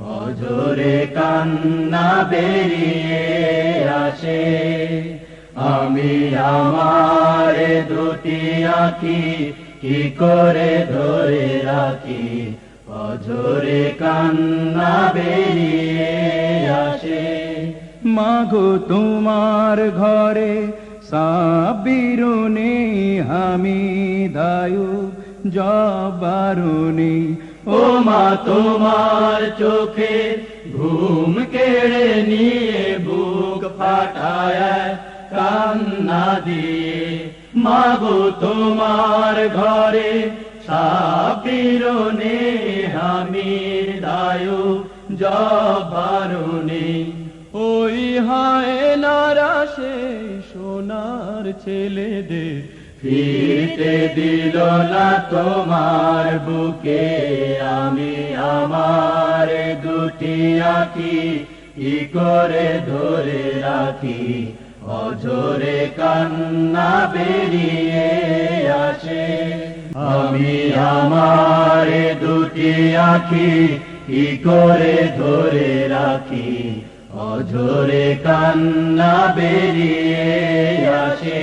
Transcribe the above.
অঝরে কান্না বেরিয়ে আসে। আমি আমার দুটি আখি কি করে ধরে রাখি? অঝরে কান্না বেরিয়ে আসে। মাগো তোমার ঘরে সাবিরুনি আমি দায়ু জবারুনি ও মা, তোমার চোখে ঘুম কেড়ে নিয়ে বুক ফাটায়, কান্না দিয়ে। মাগো তোমার ঘরে সাবিরনে হামির দায়ু জবারুনি ওই হায় নারা সে সোনার ছেলেদের ফিরতে দিল না তোমার বুকে, আমি আমার দুটি আঁকি কি করে ধরে রাখি? অঝরে কান্না বেরিয়ে আসে। আমি আমার দুটি আঁখি কি করে ধরে রাখি? অঝরে কান্না বেরিয়ে আসে।